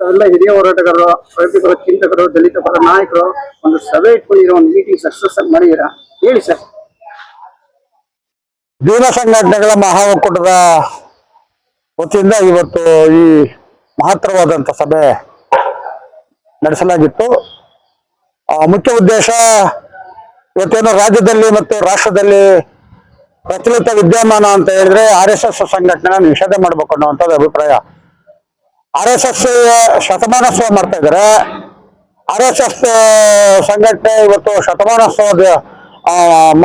ತಾವೆಲ್ಲ ಹಿರಿಯ ಹೋರಾಟಗಾರರು, ಪ್ರಗತಿಪರ ಚಿಂತಕರು ದಲಿತ ಪರ ನಾಯಕರು ಒಂದು ಸಭೆ ಇಟ್ಕೊಂಡಿರೋ ಒಂದು ಮೀಟಿಂಗ್ ಸಕ್ಸಸ್ ಆಗಿ ಮಾಡಿದೀರಾ ಹೇಳಿ ಸರ್. ಜೀವ ಸಂಘಟನೆಗಳ ಮಹಾ ಒಕ್ಕೂಟದ ವತಿಯಿಂದ ಇವತ್ತು ಈ ಮಹತ್ತರವಾದಂತ ಸಭೆ ನಡೆಸಲಾಗಿತ್ತು. ಮುಖ್ಯ ಉದ್ದೇಶ ಇವತ್ತೇನು ರಾಜ್ಯದಲ್ಲಿ ಮತ್ತು ರಾಷ್ಟ್ರದಲ್ಲಿ ಪ್ರಚಲಿತ ವಿದ್ಯಮಾನ ಅಂತ ಹೇಳಿದ್ರೆ ಆರ್ ಎಸ್ ಎಸ್ ಸಂಘಟನೆ ನಿಷೇಧ ಮಾಡಬೇಕು ಅನ್ನುವಂಥದ್ದು ಅಭಿಪ್ರಾಯ. ಆರ್ ಎಸ್ ಎಸ್ ಶತಮಾನೋತ್ಸವ ಮಾಡ್ತಾ ಇದ್ದಾರೆ. ಆರ್ ಎಸ್ ಎಸ್ ಸಂಘಟನೆ ಇವತ್ತು ಶತಮಾನೋತ್ಸವದ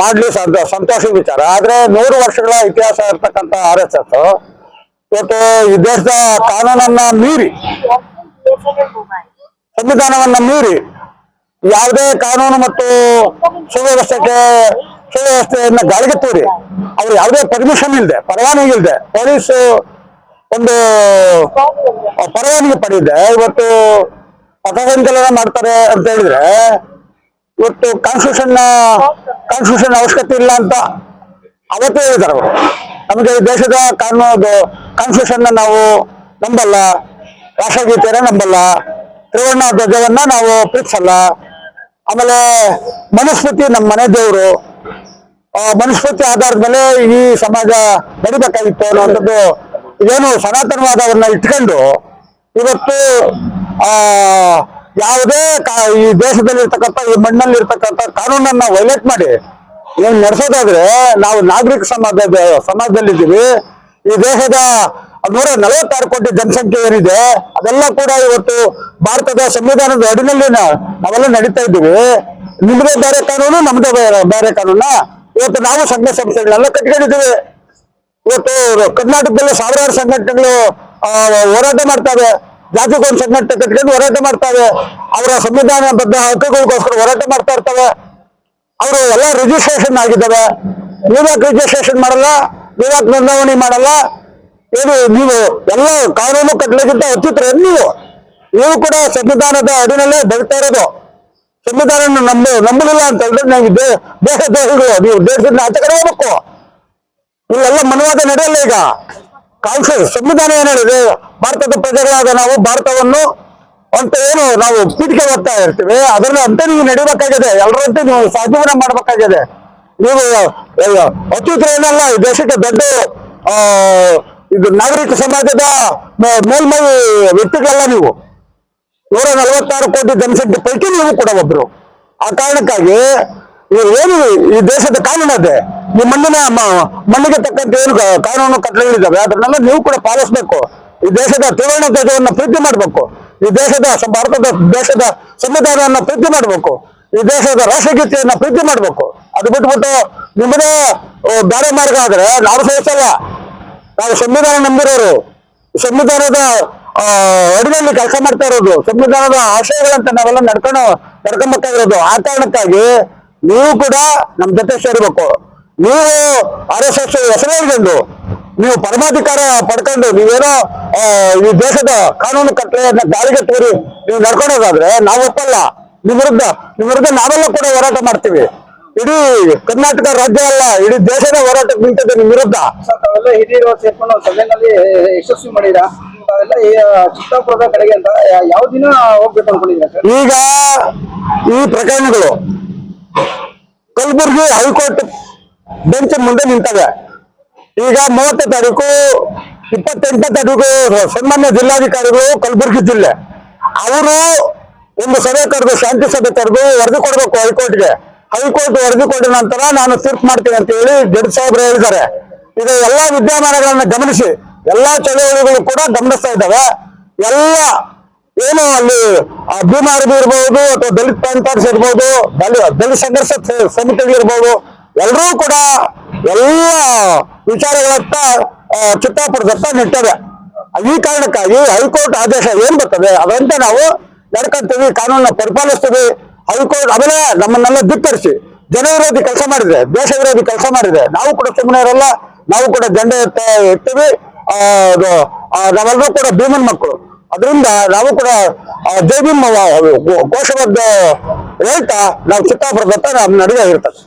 ಮಾಡ್ಲಿ ಸಂತೋಷ ಸಂತೋಷದ ವಿಚಾರ. ಆದ್ರೆ ನೂರು ವರ್ಷಗಳ ಇತಿಹಾಸ ಇರ್ತಕ್ಕಂಥ ಆರ್ ಎಸ್ ಎಸ್ ಇವತ್ತು ಈ ದೇಶದ ಕಾನೂನನ್ನ ಮೀರಿ, ಸಂವಿಧಾನವನ್ನ ಮೀರಿ ಯಾವುದೇ ಕಾನೂನು ಮತ್ತು ಸುವ್ಯವಸ್ಥೆಗೆ, ಸುವ್ಯವಸ್ಥೆಯನ್ನ ಗಾಳಿಗೆ ತೂರಿ, ಅವ್ರು ಯಾವುದೇ ಪರ್ಮಿಷನ್ ಇಲ್ಲದೆ ಪರವಾನಗಿ ಇಲ್ಲದೆ ಪೊಲೀಸ್ ಒಂದು ಪರವಾನಗಿ ಪಡೆದಿದೆ. ಇವತ್ತು ಪಥಸಂಚಲನ ಮಾಡ್ತಾರೆ ಅಂತ ಹೇಳಿದ್ರೆ, ಇವತ್ತು ಕಾನ್ಸ್ಟಿಟ್ಯೂಷನ್ ಕಾನ್ಸ್ಟಿಟ್ಯೂಷನ್ ಅವಶ್ಯಕತೆ ಇಲ್ಲ ಅಂತ ಅವತ್ತೇ ಹೇಳಿದ್ದಾರೆ ಅವರು. ನಮಗೆ ಈ ದೇಶದ ಕಾನೂನು ಕಾನ್ಸ್ಟಿಟ್ಯೂಷನ್ ನಾವು ನಂಬಲ್ಲ, ರಾಷ್ಟ್ರಗೀತೆಯನ್ನ ನಂಬಲ್ಲ, ತ್ರಿವರ್ಣ ಧ್ವಜವನ್ನ ನಾವು ಪ್ರೀತಿಸಲ್ಲ. ಆಮೇಲೆ ಮನುಸ್ಮೃತಿ ನಮ್ಮ ಮನೆ ದೇವರು ಮನುಸ್ಮೃತಿ ಆಧಾರದ ಮೇಲೆ ಈ ಸಮಾಜ ನಡಿಬೇಕಾಗಿತ್ತು ಅನ್ನುವಂಥದ್ದು ಇದೇನು ಸನಾತನವಾದವನ್ನ ಇಟ್ಕೊಂಡು ಇವತ್ತು, ಆ, ಯಾವುದೇ ಈ ದೇಶದಲ್ಲಿರ್ತಕ್ಕಂಥ, ಈ ಮಣ್ಣಲ್ಲಿ ಇರ್ತಕ್ಕಂಥ ಕಾನೂನನ್ನ ವೈಲೇಟ್ ಮಾಡಿ ಏನು ನಡೆಸೋದಾದ್ರೆ ನಾವು ನಾಗರಿಕ ಸಮಾಜದ ಸಮಾಜದಲ್ಲಿದ್ದೀವಿ. ಈ ದೇಶದ ನೂರ ನಲವತ್ತಾರು ಕೋಟಿ ಜನಸಂಖ್ಯೆ ಏನಿದೆ, ಅದೆಲ್ಲ ಕೂಡ ಇವತ್ತು ಭಾರತದ ಸಂವಿಧಾನದ ಅಡಿನಲ್ಲಿ ನಾವೆಲ್ಲ ನಡೀತಾ ಇದ್ದೀವಿ. ನಿಮ್ಮದೇ ಬೇರೆ ಕಾನೂನು ನಮ್ಮದೇ ಬೇರೆ ಬೇರೆ ಕಾನೂನ. ಇವತ್ತು ನಾವು ಸಂಘ ಸಂಸ್ಥೆಗಳೆಲ್ಲ ಕಟ್ಕೊಂಡಿದ್ದೀವಿ. ಇವತ್ತು ಕರ್ನಾಟಕದಲ್ಲಿ ಸಾವಿರಾರು ಸಂಘಟನೆಗಳು ಹೋರಾಟ ಮಾಡ್ತವೆ. ಜಾತಿಗೊಂದು ಸಂಘಟನೆ ಕಟ್ಕೊಂಡು ಹೋರಾಟ ಮಾಡ್ತವೆ. ಅವರ ಸಂವಿಧಾನಬದ್ಧ ಹಕ್ಕುಗಳಿಗೋಸ್ಕರ ಹೋರಾಟ ಮಾಡ್ತಾ ಇರ್ತವೆ. ಅವರು ಎಲ್ಲ ರಿಜಿಸ್ಟ್ರೇಷನ್ ಆಗಿದ್ದಾವೆ. ನೀವ್ಯಾಕೆ ರಿಜಿಸ್ಟ್ರೇಷನ್ ಮಾಡಲ್ಲ ನೀವ್ಯಾಕೆ ನೋಂದಣಿ ಮಾಡಲ್ಲ. ಏನು, ನೀವು ಎಲ್ಲ ಕಾನೂನು ಕಟ್ಟಲಿಕ್ಕಿಂತ ಹತ್ತಿತ್ರ ನೀವು. ನೀವು ಕೂಡ ಸಂವಿಧಾನದ ಅಡಿನಲ್ಲೇ ಬದುಕ್ತಾ ಇರೋದು. ಸಂವಿಧಾನ ನಂಬ, ನಂಬಲಿಲ್ಲ ಅಂತ ಹೇಳಿದ್ರೆ ದೇಶ ದೇಶದ್ರೋಹಿಗಳು ನೀವು ದೇಶದಿಂದ ಆಚೆ ಕಡೆ ಹೋಗ್ಬೇಕು ಇಲ್ಲೆಲ್ಲ ಮನವಾದ ನಡೆಯಲ್ಲ ಈಗ. ಕಾನ್ಸ್ಟಿಟ್ಯೂಷನ್ ಸಂವಿಧಾನ ಏನ್ ಹೇಳಿದೆ ಭಾರತದ ಪ್ರಜೆಗಳಾದ ನಾವು ಭಾರತವನ್ನು ಅಂತ ಏನು ನಾವು ಪೀಠಿಕೆ ಓದ್ತಾ ಇರ್ತೀವಿ. ಅದನ್ನ ಅಂತ ನೀವು ನಡಿಬೇಕಾಗಿದೆ. ಎಲ್ಲರಂತೆ ನೀವು ಸಾಧನೆ ಮಾಡ್ಬೇಕಾಗಿದೆ. ನೀವು ಅತ್ಯುತ್ತರ ಏನಲ್ಲ ಈ ದೇಶಕ್ಕೆ ದೊಡ್ಡ ಇದು ನಾಗರಿಕ ಸಮಾಜದ ಮೇಲ್ಮೈ ವ್ಯಕ್ತಿಗಳಲ್ಲ ನೀವು. ನೂರ ನಲವತ್ತಾರು ಕೋಟಿ ಜನಸಂಖ್ಯೆ ಪೈಕಿ ನೀವು ಕೂಡ ಒಬ್ರು. ಆ ಕಾರಣಕ್ಕಾಗಿ, ಇವ್ರು ಏನು ಈ ದೇಶದ ಕಾನೂನು ಅದೇ ಈ ಮಣ್ಣಿನ ಮಣ್ಣಿಗೆ ತಕ್ಕಂತೆ ಏನು ಕಾನೂನು ಕಟ್ಟಳೆಗಳಿದ್ದಾವೆ ಅದನ್ನೆಲ್ಲ ನೀವು ಕೂಡ ಪಾಲಿಸಬೇಕು. ಈ ದೇಶದ ತ್ರಿವರ್ಣ ಧ್ವಜವನ್ನು ಪ್ರೀತಿ ಮಾಡಬೇಕು. ಈ ದೇಶದ ಭಾರತದ ದೇಶದ ಸಂವಿಧಾನವನ್ನ ಪ್ರೀತಿ ಮಾಡಬೇಕು. ಈ ದೇಶದ ರಾಷ್ಟ್ರಗೀತೆಯನ್ನ ಪ್ರೀತಿ ಮಾಡಬೇಕು. ಅದು ಬಿಟ್ಬಿಟ್ಟು ನಿಮ್ಮದೇ ಬೇರೆ ಮಾರ್ಗ ಆದ್ರೆ ನಾವು ಸಹಿಸಲ್ಲ. ನಾವು ಸಂವಿಧಾನ ನಂಬಿರೋರು. ಸಂವಿಧಾನದ ಅಡಿನಲ್ಲಿ ಕೆಲಸ ಮಾಡ್ತಾ ಇರೋದು. ಸಂವಿಧಾನದ ಆಶಯಗಳಂತ ನಾವೆಲ್ಲ ನಡ್ಕೊಂಡು ನಡ್ಕೊಂಬೇಕಾಗಿರೋದು ಆ ಕಾರಣಕ್ಕಾಗಿ ನೀವು ಕೂಡ ನಮ್ ಜೊತೆ ಸೇರ್ಬೇಕು. ನೀವು ಆರ್ ಎಸ್ ಎಸ್ ಹೆಸರುಕೊಂಡು ನೀವು ಪರಮಾಧಿಕಾರ ಪಡ್ಕೊಂಡು ನೀವೇನೋ ಈ ದೇಶದ ಕಾನೂನು ಕಟ್ಟಳೆಯನ್ನ ಗಾಳಿಗೆ ತೋರಿ ನೀವು ನಡ್ಕೊಳೋದಾದ್ರೆ ನಾವು ಒಪ್ಪಲ್ಲ. ನಿಮ್ಮ ವಿರುದ್ಧ ನಿಮ್ಮ ವಿರುದ್ಧ ನಾವೆಲ್ಲ ಕೂಡ ಹೋರಾಟ ಮಾಡ್ತೀವಿ. ಇಡೀ ಕರ್ನಾಟಕ ರಾಜ್ಯ ಅಲ್ಲ ಇಡೀ ದೇಶದ ಹೋರಾಟಕ್ಕೆ ನಿಂತಿದೆ ನಿಮ್ಮ ವಿರುದ್ಧ. ತಾವೆಲ್ಲ ಹಿರಿಯರು ಸೇರ್ಕೊಂಡು ಸಭೆನಲ್ಲಿ ಯಶಸ್ವಿ ಮಾಡಿದ ತಾವೆಲ್ಲ ಚಿತ್ತಾಪುರದ ಕಡೆಗೆ ಅಂತ ಯಾವ ದಿನ ಹೋಗ್ಬೇಕು ಅನ್ಕೊಂಡಿದ್ದೀರಾ ಸರ್? ಈಗ ಈ ಪ್ರಕರಣಗಳು ಕಲಬುರಗಿ ಹೈಕೋರ್ಟ್ ಬೆಂಚ್ ಮುಂದೆ ನಿಂತವೆ. ಈಗ ಮೂವತ್ತನೇ ತಾರೀಕು ಇಪ್ಪತ್ತೆಂಟನೇ ತಾರೀಕು, ಸನ್ಮಾನ್ಯ ಜಿಲ್ಲಾಧಿಕಾರಿಗಳು ಕಲಬುರಗಿ ಜಿಲ್ಲೆ. ಅವರು ಒಂದು ಸಭೆ ಕರೆದು, ಶಾಂತಿ ಸಭೆ ಕರೆದು ವರದಿ ಕೊಡಬೇಕು ಹೈಕೋರ್ಟ್ಗೆ. ಹೈಕೋರ್ಟ್ ವರದಿ ಕೊಟ್ಟ ನಂತರ ನಾನು ತೀರ್ಪು ಮಾಡ್ತೀನಿ ಅಂತ ಹೇಳಿ ಜಡ್ ಸಾಹೇಬ್ರು ಹೇಳಿದ್ದಾರೆ. ಈಗ ಎಲ್ಲಾ ವಿದ್ಯಮಾನಗಳನ್ನ ಗಮನಿಸಿ, ಎಲ್ಲಾ ಚಳವಳಿಗಳು ಕೂಡ ಗಮನಿಸ್ತಾ ಇದ್ದಾವೆ. ಎಲ್ಲ ಏನು ಅಲ್ಲಿ, ಆ ಇರ್ಬಹುದು ಅಥವಾ ದಲಿತ ಪ್ಯಾಂಟರ್ಸ್ ಇರ್ಬಹುದು ದಲಿ- ದಲಿತ ಸಂಘರ್ಷ ಸಮಿತಿಗಳಿರ್ಬಹುದು ಎಲ್ಲರೂ ಕೂಡ ಎಲ್ಲ ವಿಚಾರಗಳತ್ತ ಚಿತ್ತಾಪುರದತ್ತ ನಿಟ್ಟವೆ ಈ ಕಾರಣಕ್ಕಾಗಿ ಹೈಕೋರ್ಟ್ ಆದೇಶ ಏನ್ ಬರ್ತದೆ ಅದಂತೆ ನಾವು ನಡ್ಕೊಂತೀವಿ ಕಾನೂನನ್ನ ಪರಿಪಾಲಿಸ್ತೀವಿ. ಹೈಕೋರ್ಟ್ ಆಮೇಲೆ ನಮ್ಮನ್ನೆಲ್ಲ ಧಿಕ್ಕರಿಸಿ. ಜನ ವಿರೋಧಿ ಕೆಲಸ ಮಾಡಿದೆ ದೇಶ ವಿರೋಧಿ ಕೆಲಸ ಮಾಡಿದೆ ನಾವು ಕೂಡ ಸುಮ್ಮನೆ ಇರಲ್ಲ ನಾವು ಕೂಡ ಜಂಡ ಅದು, ನಾವೆಲ್ಲರೂ ಕೂಡ ಭೀಮನ್ ಮಕ್ಕಳು. ಅದರಿಂದ ನಾವು ಕೂಡ ಜೈ ಭೀಮ್ ಘೋಷವಾದ ಹೇಳ್ತಾ ನಾವು ಚಿತ್ತಾಪುರದತ್ತ ನಮ್ಮ ನಡುವೆ ಇರ್ತದೆ